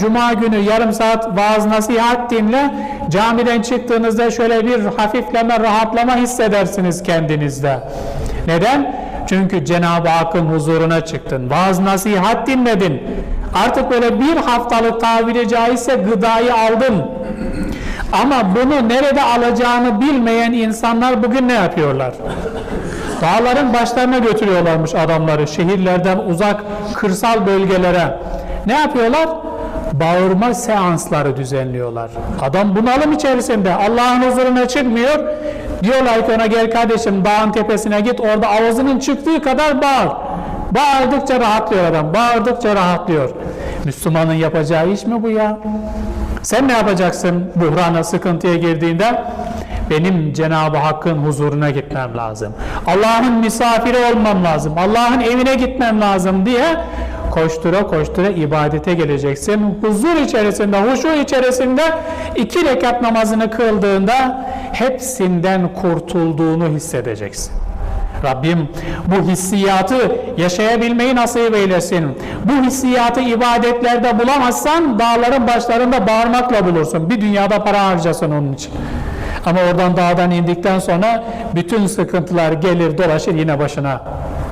Cuma günü yarım saat vaaz nasihat dinle. Camiden çıktığınızda şöyle bir hafifleme, rahatlama hissedersiniz kendinizde. Neden? Çünkü Cenab-ı Hakk'ın huzuruna çıktın. Vaaz nasihat dinledin. Artık böyle bir haftalık tabiri caizse gıdayı aldın. Ama bunu nerede alacağını bilmeyen insanlar bugün ne yapıyorlar? Dağların başlarına götürüyorlarmış adamları şehirlerden uzak kırsal bölgelere. Ne yapıyorlar? Bağırma seansları düzenliyorlar. Adam bunalım içerisinde Allah'ın huzuruna çıkmıyor. Diyorlar ki ona gel kardeşim dağın tepesine git orada ağzının çıktığı kadar bağır. Bağırdıkça rahatlıyor adam. Bağırdıkça rahatlıyor. Müslümanın yapacağı iş mi bu ya? Sen ne yapacaksın buhrana, sıkıntıya girdiğinde? Benim Cenab-ı Hakk'ın huzuruna gitmem lazım. Allah'ın misafiri olmam lazım. Allah'ın evine gitmem lazım diye koştura koştura ibadete geleceksin. Huzur içerisinde, huşu içerisinde iki rekat namazını kıldığında hepsinden kurtulduğunu hissedeceksin. Rabbim bu hissiyatı yaşayabilmeyi nasip eylesin. Bu hissiyatı ibadetlerde bulamazsan dağların başlarında bağırmakla bulursun. Bir dünyada para harcasın onun için. Ama oradan dağdan indikten sonra bütün sıkıntılar gelir dolaşır yine başına